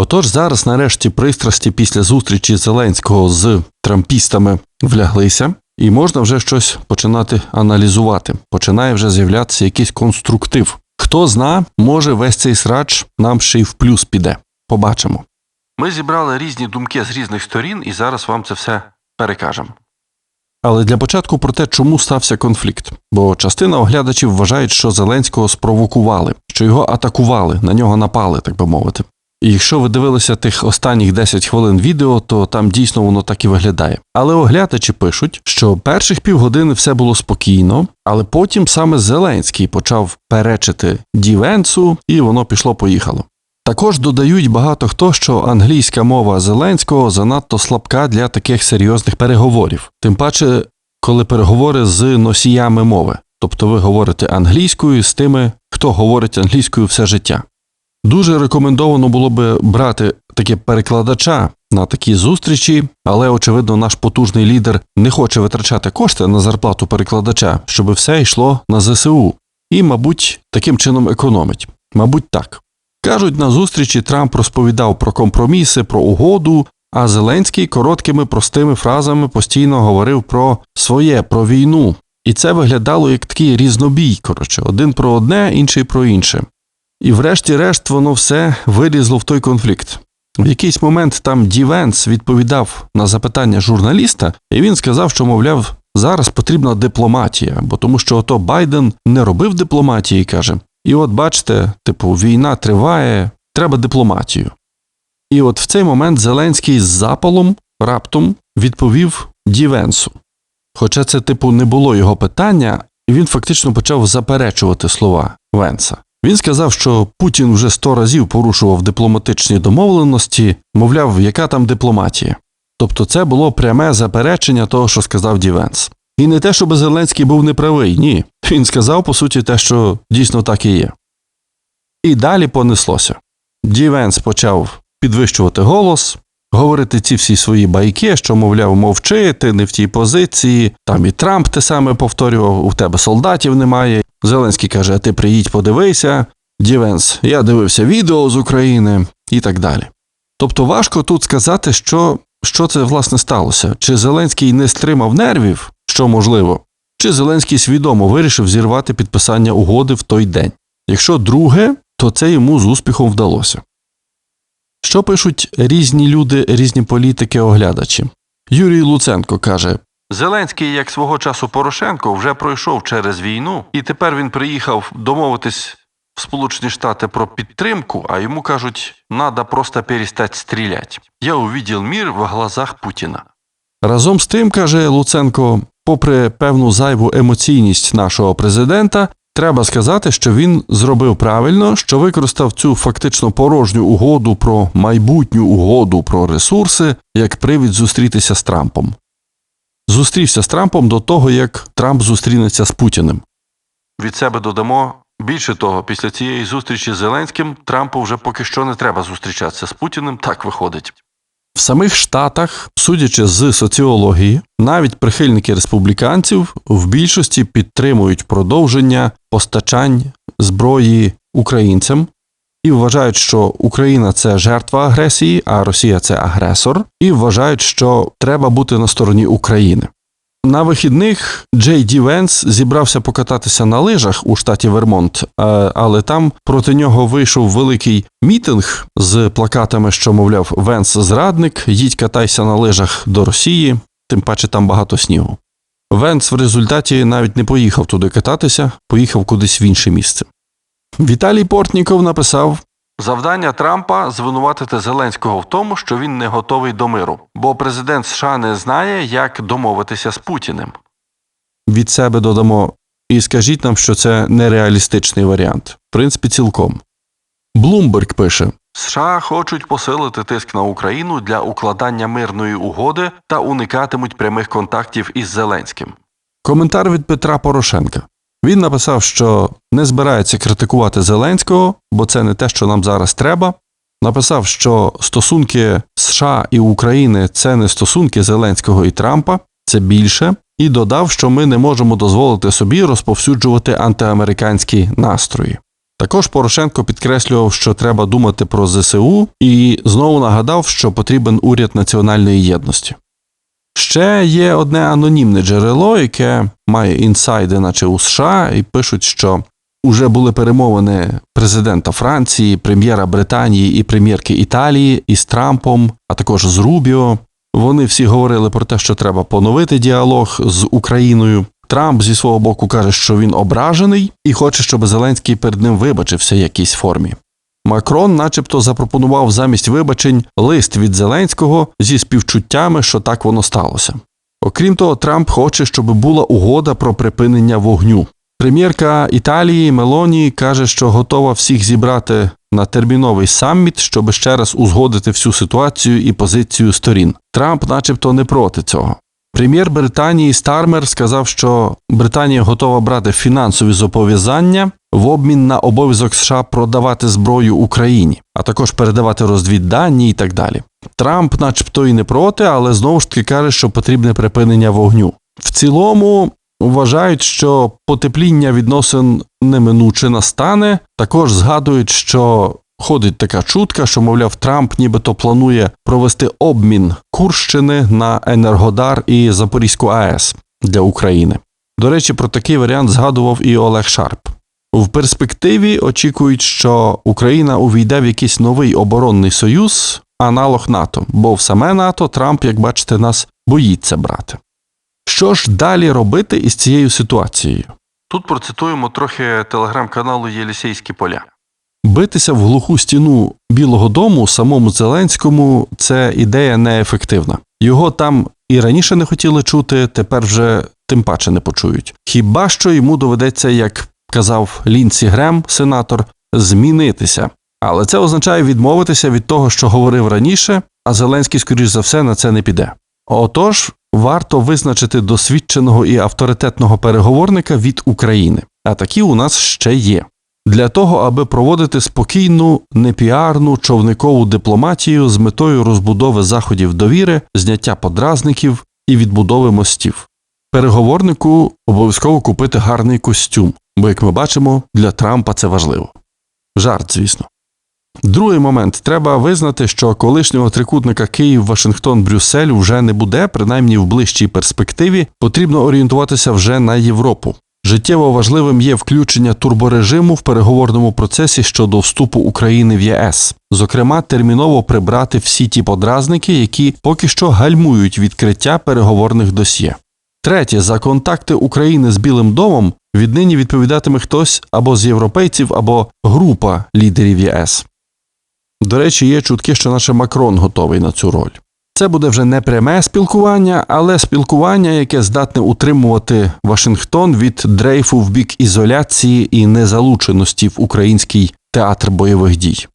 Отож, зараз, нарешті, пристрасті після зустрічі Зеленського з трампістами вляглися, і можна вже щось починати аналізувати. Починає вже з'являтися якийсь конструктив. Хто зна, може весь цей срач нам ще й в плюс піде. Побачимо. Ми зібрали різні думки з різних сторін, і зараз вам це все перекажемо. Але для початку про те, чому стався конфлікт. Бо частина оглядачів вважають, що Зеленського спровокували, що його атакували, на нього напали, так би мовити. Якщо ви дивилися тих останніх 10 хвилин відео, то там дійсно воно так і виглядає. Але оглядачі пишуть, що перших півгодини все було спокійно, але потім саме Зеленський почав перечити Дівенцу, і воно пішло-поїхало. Також додають багато хто, що англійська мова Зеленського занадто слабка для таких серйозних переговорів, тим паче, коли переговори з носіями мови, тобто ви говорите англійською з тими, хто говорить англійською все життя. Дуже рекомендовано було би брати таке перекладача на такі зустрічі, але очевидно, наш потужний лідер не хоче витрачати кошти на зарплату перекладача, щоб все йшло на ЗСУ, і, мабуть, таким чином економить. Мабуть, так. Кажуть, на зустрічі Трамп розповідав про компроміси, про угоду, а Зеленський короткими простими фразами постійно говорив про своє, про війну. І це виглядало як такий різнобій, коротше, один про одне, інший про інше. І врешті-решт воно все вилізло в той конфлікт. В якийсь момент там Дівенс відповідав на запитання журналіста, і він сказав, що, мовляв, зараз потрібна дипломатія, бо тому що ото Байден не робив дипломатії, каже. І от бачите, типу, війна триває, треба дипломатію. І от в цей момент Зеленський з запалом раптом відповів Дівенсу. Хоча це, типу, не було його питання, і він фактично почав заперечувати слова Венса. Він сказав, що Путін вже сто разів порушував дипломатичні домовленості, мовляв, яка там дипломатія. Тобто це було пряме заперечення того, що сказав Дівенс. І не те, щоб Зеленський був неправий, ні. Він сказав, по суті, те, що дійсно так і є. І далі понеслося. Дівенс почав підвищувати голос, говорити ці всі свої байки, що, мовляв, мовчи, ти не в тій позиції, там і Трамп те саме повторював, у тебе солдатів немає. Зеленський каже, а ти приїдь, подивися. Дівенс, я дивився відео з України і так далі. Тобто важко тут сказати, що, що це власне сталося. Чи Зеленський не стримав нервів, що можливо, чи Зеленський свідомо вирішив зірвати підписання угоди в той день. Якщо друге, то це йому з успіхом вдалося. Що пишуть різні люди, різні політики, оглядачі? Юрій Луценко каже: Зеленський, як свого часу Порошенко, вже пройшов через війну, і тепер він приїхав домовитись в Сполучені Штати про підтримку, а йому кажуть, надо просто перестати стріляти. Я увидел мир в глазах Путіна. Разом з тим, каже Луценко, попри певну зайву емоційність нашого президента, треба сказати, що він зробив правильно, що використав цю фактично порожню угоду про майбутню угоду про ресурси як привід зустрітися з Трампом. Зустрівся з Трампом до того, як Трамп зустрінеться з Путіним. Від себе додамо. Більше того, після цієї зустрічі з Зеленським Трампу вже поки що не треба зустрічатися з Путіним, так виходить. В самих Штатах, судячи з соціології, навіть прихильники республіканців в більшості підтримують продовження постачань зброї українцям і вважають, що Україна це жертва агресії, а Росія це агресор, і вважають, що треба бути на стороні України. На вихідних Джей Ді Венс зібрався покататися на лижах у штаті Вермонт, е, але там проти нього вийшов великий мітинг з плакатами, що, мовляв, Венс зрадник, їдь катайся на лижах до Росії, тим паче там багато снігу. Венс в результаті навіть не поїхав туди кататися, поїхав кудись в інше місце. Віталій Портніков написав: Завдання Трампа звинуватити Зеленського в тому, що він не готовий до миру, бо президент США не знає, як домовитися з Путіним. Від себе додамо і скажіть нам, що це нереалістичний варіант. В принципі, цілком. Блумберг пише: США хочуть посилити тиск на Україну для укладання мирної угоди та уникатимуть прямих контактів із Зеленським. Коментар від Петра Порошенка. Він написав, що не збирається критикувати Зеленського, бо це не те, що нам зараз треба. Написав, що стосунки США і України це не стосунки Зеленського і Трампа, це більше, і додав, що ми не можемо дозволити собі розповсюджувати антиамериканські настрої. Також Порошенко підкреслював, що треба думати про ЗСУ, і знову нагадав, що потрібен уряд національної єдності. Ще є одне анонімне джерело, яке має інсайди, наче у США, і пишуть, що уже були перемовини президента Франції, прем'єра Британії і прем'єрки Італії із Трампом, а також з Рубіо. Вони всі говорили про те, що треба поновити діалог з Україною. Трамп зі свого боку каже, що він ображений і хоче, щоб Зеленський перед ним вибачився в якійсь формі. Макрон, начебто, запропонував замість вибачень лист від Зеленського зі співчуттями, що так воно сталося. Окрім того, Трамп хоче, щоб була угода про припинення вогню. Прем'єрка Італії Мелоні каже, що готова всіх зібрати на терміновий саміт, щоб ще раз узгодити всю ситуацію і позицію сторін. Трамп, начебто, не проти цього. Прем'єр Британії Стармер сказав, що Британія готова брати фінансові зобов'язання в обмін на обов'язок США продавати зброю Україні, а також передавати розвіддані і так далі. Трамп, начебто, і не проти, але знову ж таки каже, що потрібне припинення вогню. В цілому вважають, що потепління відносин неминуче настане. Також згадують, що ходить така чутка, що, мовляв, Трамп нібито планує провести обмін Курщини на Енергодар і Запорізьку АЕС для України. До речі, про такий варіант згадував і Олег Шарп. В перспективі очікують, що Україна увійде в якийсь новий оборонний союз, аналог НАТО, бо в саме НАТО Трамп, як бачите, нас боїться брати. Що ж далі робити із цією ситуацією? Тут процитуємо трохи телеграм-каналу Єлісейські поля. Битися в глуху стіну Білого Дому самому Зеленському це ідея неефективна. Його там і раніше не хотіли чути, тепер вже тим паче не почують. Хіба що йому доведеться, як казав Лінсі Грем, сенатор, змінитися. Але це означає відмовитися від того, що говорив раніше, а Зеленський, скоріш за все, на це не піде. Отож, варто визначити досвідченого і авторитетного переговорника від України, а такі у нас ще є. Для того, аби проводити спокійну, непіарну човникову дипломатію з метою розбудови заходів довіри, зняття подразників і відбудови мостів. Переговорнику обов'язково купити гарний костюм, бо, як ми бачимо, для Трампа це важливо. Жарт, звісно. Другий момент треба визнати, що колишнього трикутника Київ, Вашингтон, Брюссель вже не буде, принаймні в ближчій перспективі, потрібно орієнтуватися вже на Європу. Життєво важливим є включення турборежиму в переговорному процесі щодо вступу України в ЄС, зокрема, терміново прибрати всі ті подразники, які поки що гальмують відкриття переговорних досьє. Третє, за контакти України з Білим домом віднині відповідатиме хтось або з європейців, або група лідерів ЄС. До речі, є чутки, що наше Макрон готовий на цю роль. Це буде вже не пряме спілкування, але спілкування, яке здатне утримувати Вашингтон від дрейфу в бік ізоляції і незалученості в український театр бойових дій.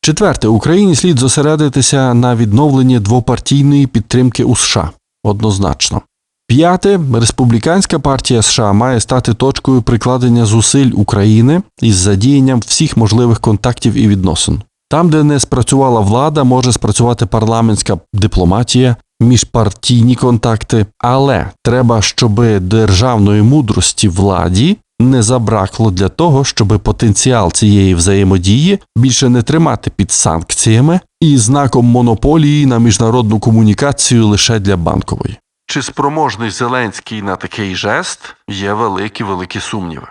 Четверте, Україні слід зосередитися на відновленні двопартійної підтримки у США однозначно. П'яте, республіканська партія США має стати точкою прикладення зусиль України із задіянням всіх можливих контактів і відносин. Там, де не спрацювала влада, може спрацювати парламентська дипломатія, міжпартійні контакти, але треба, щоб державної мудрості владі не забракло для того, щоб потенціал цієї взаємодії більше не тримати під санкціями і знаком монополії на міжнародну комунікацію лише для банкової. Чи спроможний Зеленський на такий жест є великі великі сумніви.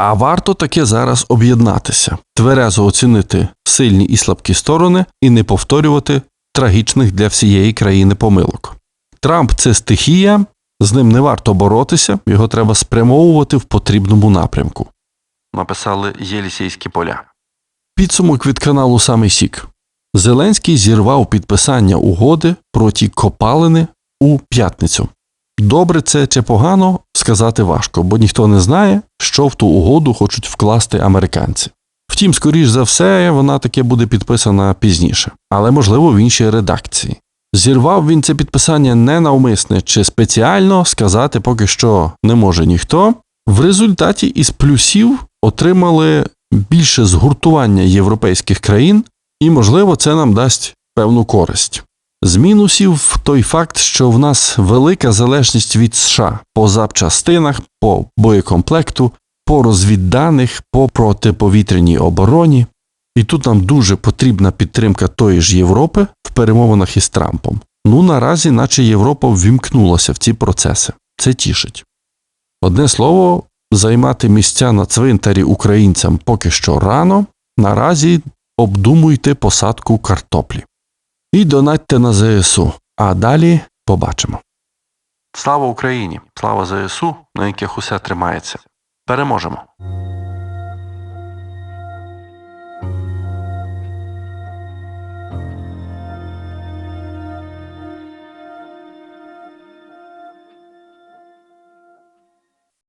А варто таки зараз об'єднатися, тверезо оцінити сильні і слабкі сторони і не повторювати трагічних для всієї країни помилок. Трамп це стихія, з ним не варто боротися, його треба спрямовувати в потрібному напрямку. Написали Єлісейські поля. Підсумок від каналу Самий Сік. Зеленський зірвав підписання угоди про ті копалини у п'ятницю. Добре це чи погано сказати важко, бо ніхто не знає, що в ту угоду хочуть вкласти американці. Втім, скоріш за все, вона таки буде підписана пізніше, але можливо в іншій редакції. Зірвав він це підписання ненавмисне чи спеціально сказати поки що не може ніхто. В результаті із плюсів отримали більше згуртування європейських країн, і, можливо, це нам дасть певну користь. З мінусів той факт, що в нас велика залежність від США по запчастинах, по боєкомплекту, по розвідданих, по протиповітряній обороні. І тут нам дуже потрібна підтримка тої ж Європи в перемовинах із Трампом. Ну, наразі, наче Європа ввімкнулася в ці процеси. Це тішить. Одне слово, займати місця на цвинтарі українцям поки що рано. Наразі обдумуйте посадку картоплі. І донатьте на ЗСУ. А далі побачимо. Слава Україні! Слава ЗСУ, на яких усе тримається. Переможемо!